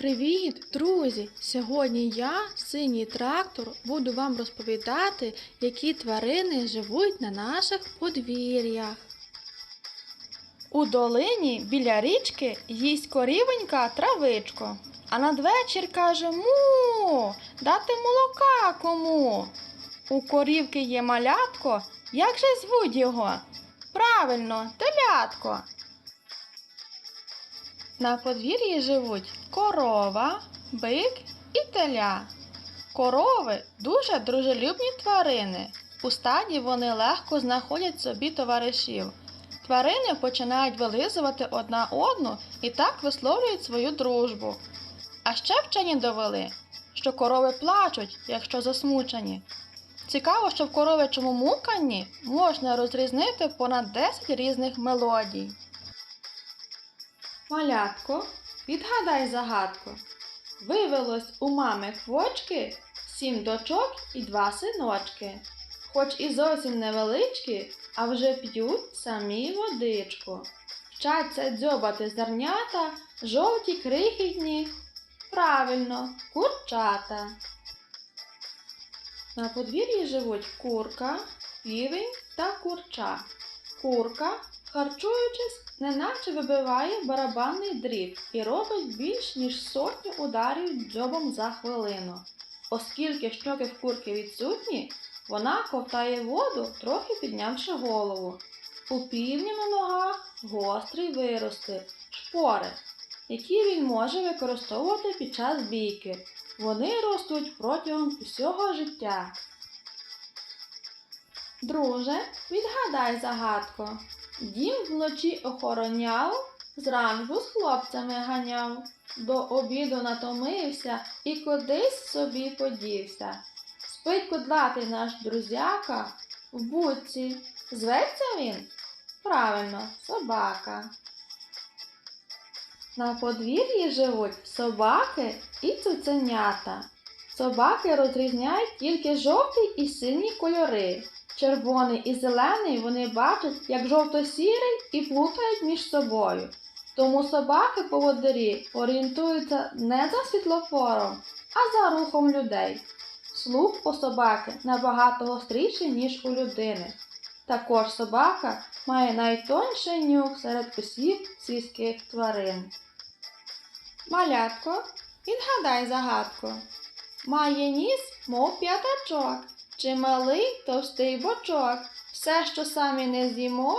Привіт, друзі! Сьогодні я, синій трактор, буду вам розповідати, які тварини живуть на наших подвір'ях. У долині біля річки їсть корівенька травичко, а надвечір каже му, дати молока кому. У корівки є малятко, як же звуть його? Правильно, телятко. На подвір'ї живуть корова, бик і теля. Корови дуже дружелюбні тварини. У стаді вони легко знаходять собі товаришів. Тварини починають вилизувати одна одну і так висловлюють свою дружбу. А ще вчені довели, що корови плачуть, якщо засмучені. Цікаво, що в коровичому муканні можна розрізнити понад 10 різних мелодій. Малятко, відгадай загадку. Вивелось у мами квочки сім дочок і два синочки. Хоч і зовсім невеличкі, а вже п'ють самі водичку. Вчаться дзьобати зернята, жовті крихітні. Правильно, курчата. На подвір'ї живуть курка, півень та курча. Курка, харчуючись, неначе вибиває барабанний дріб і робить більш ніж сотню ударів дзьобом за хвилину. Оскільки щоки в курки відсутні, вона ковтає воду, трохи піднявши голову. У півні на ногах гострі вирости, шпори, які він може використовувати під час бійки. Вони ростуть протягом усього життя. Друже, відгадай загадку. Дім вночі охороняв, зранку з хлопцями ганяв, до обіду натомився і кудись собі подівся. Спить кудлатий наш друзяка в будці. Зветься він? Правильно, собака. На подвір'ї живуть собаки і цуценята. Собаки розрізняють тільки жовтий і синій кольори. Червоний і зелений вони бачать як жовто-сірий і плутають між собою. Тому собаки поводирі орієнтуються не за світлофором, а за рухом людей. Слух у собаки набагато гостріший, ніж у людини. Також собака має найтонший нюх серед усіх сільських тварин. Малятко, відгадай загадку. Має ніс, мов п'ятачок, чималий товстий бочок. Все, що самі не з'їмо,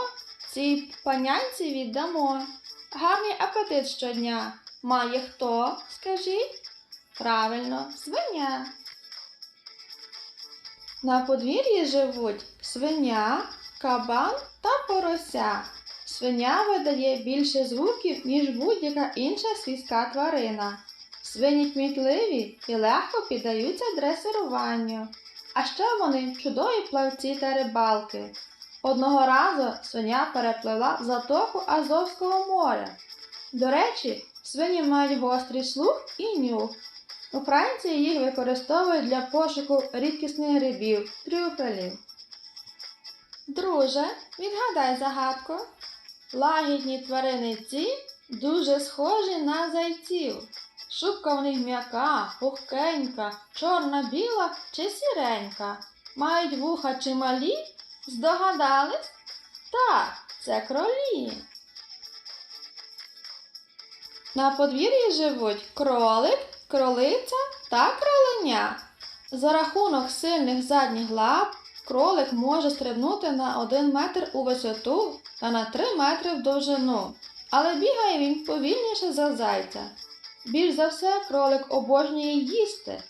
цій панянці віддамо. Гарний апетит щодня. Має хто, скажіть? Правильно, свиня. На подвір'ї живуть свиня, кабан та порося. Свиня видає більше звуків, ніж будь-яка інша сільська тварина. Свині кмітливі і легко піддаються дресируванню. А ще вони чудові плавці та рибалки. Одного разу свиня перепливла затоку Азовського моря. До речі, свині мають гострий слух і нюх. У Франції їх використовують для пошуку рідкісних грибів, трюфелів. Друже, відгадай загадку. Лагідні тварини ці дуже схожі на зайців. Шубка в них м'яка, пухкенька, чорна-біла чи сіренька. Мають вуха чималі? Здогадались? Так, це кролі. На подвір'ї живуть кролик, кролиця та кроленя. За рахунок сильних задніх лап кролик може стрибнути на 1 метр у висоту та на 3 метри в довжину, але бігає він повільніше за зайця. Більш за все, кролик обожнює їсти.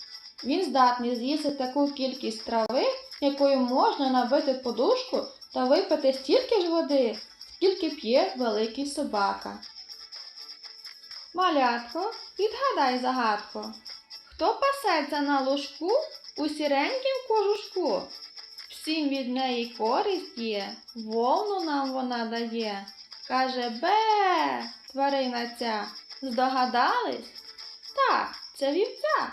Він здатний з'їсти таку кількість трави, якою можна набити подушку та випити стільки ж води, скільки п'є великий собака. Малятко, відгадай загадку. Хто пасеться на ложку у сіренькім кожушку? Всім від неї користь є, вовну нам вона дає. Каже бе, тварина ця. Здогадались? Так, це вівця.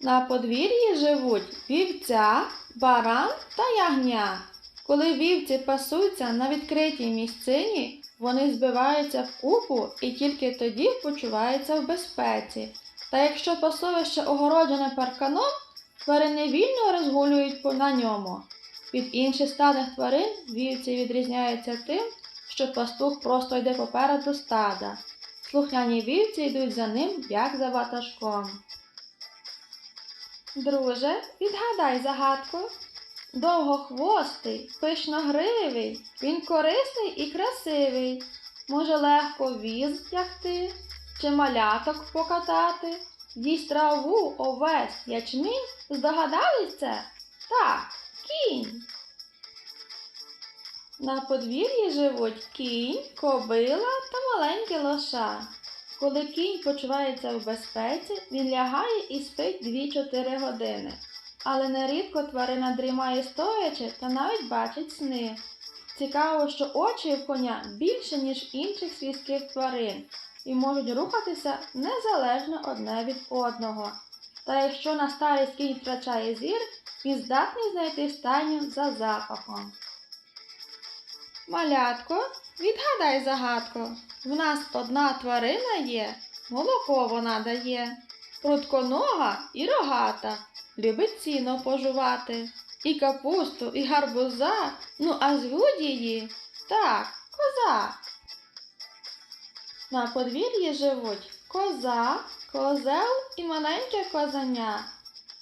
На подвір'ї живуть вівця, баран та ягня. Коли вівці пасуться на відкритій місцині, Вони збиваються в купу і тільки тоді почуваються в безпеці. Та якщо пасовище огороджене парканом, тварини вільно розгулюють на ньому. Від інших стадних тварин вівці відрізняються тим, що пастух просто йде попереду стада. Слухняні вівці йдуть за ним, як за ватажком. Друже, відгадай загадку. Довгохвостий, пишногривий, він корисний і красивий. Може легко віз тягти, чи маляток покатати, їсть траву, овець, ячмінь. Здогадались це? Так, кінь. На подвір'ї живуть кінь, кобила та маленьке лоша. Коли кінь почувається в безпеці, він лягає і спить 2-4 години. Але нерідко тварина дрімає стоячи та навіть бачить сни. Цікаво, що очі в коня більше, ніж інших свійських тварин, і можуть рухатися незалежно одне від одного. Та якщо на старість кінь втрачає зір, він здатний знайти стайню за запахом. Малятко, відгадай загадку. В нас одна тварина є, молоко вона дає, прутконога і рогата, любить сіно пожувати, і капусту, і гарбуза, ну а звуть її так, коза. На подвір'ї живуть коза, козел і маленьке козеня.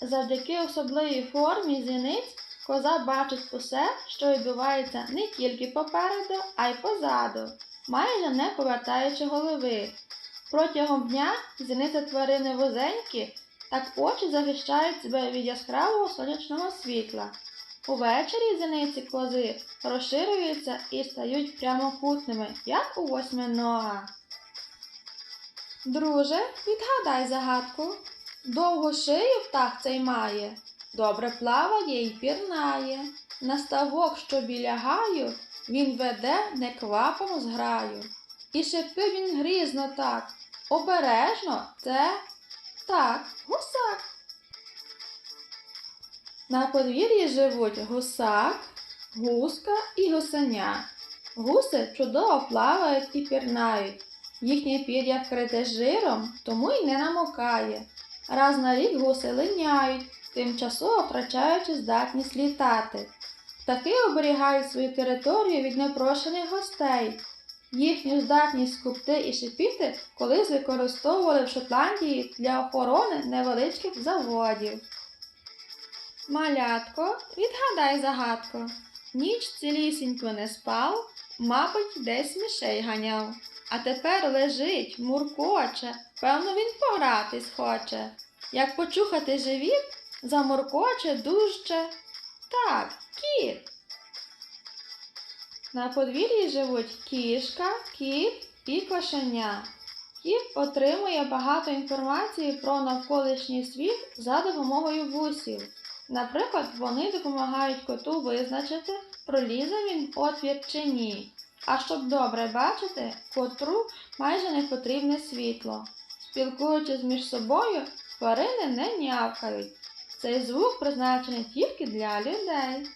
Завдяки особливій формі зіниць коза бачить усе, що відбувається не тільки попереду, а й позаду, майже не повертаючи голови. Протягом дня зіниця тварини вузенькі, так очі захищають себе від яскравого сонячного світла. Увечері зіниці кози розширюються і стають прямокутними, як у восьминога. Друже, відгадай загадку. Довгу шию птах цей має, добре плаває й пірнає. На ставок, що біля гаю, він веде неквапом зграю. І шипи він грізно так. Обережно це так, гусак. На подвір'ї живуть гусак, гуска і гусеня. Гуси чудово плавають і пірнають. Їхнє пір'я вкрите жиром, тому й не намокає. Раз на рік гуси линяють, тимчасово втрачаючи здатність літати. Птахи оберігають свою територію від непрошених гостей. Їхню здатність скупти і шипіти колись використовували в Шотландії для охорони невеличких заводів. Малятко, відгадай загадку. Ніч цілісінько не спав, мабуть, десь мишей ганяв. А тепер лежить, муркоче, певно, він погратись хоче. Як почухати живіт, замуркоче дужче. Так, кіт. На подвір'ї живуть кішка, кіт і кошеня. Кіт отримує багато інформації про навколишній світ за допомогою вусів. Наприклад, вони допомагають коту визначити, пролізе він отвір чи ні. А щоб добре бачити, котру майже не потрібне світло. Спілкуючись між собою, тварини не нявкають. Цей звук призначений тільки для людей.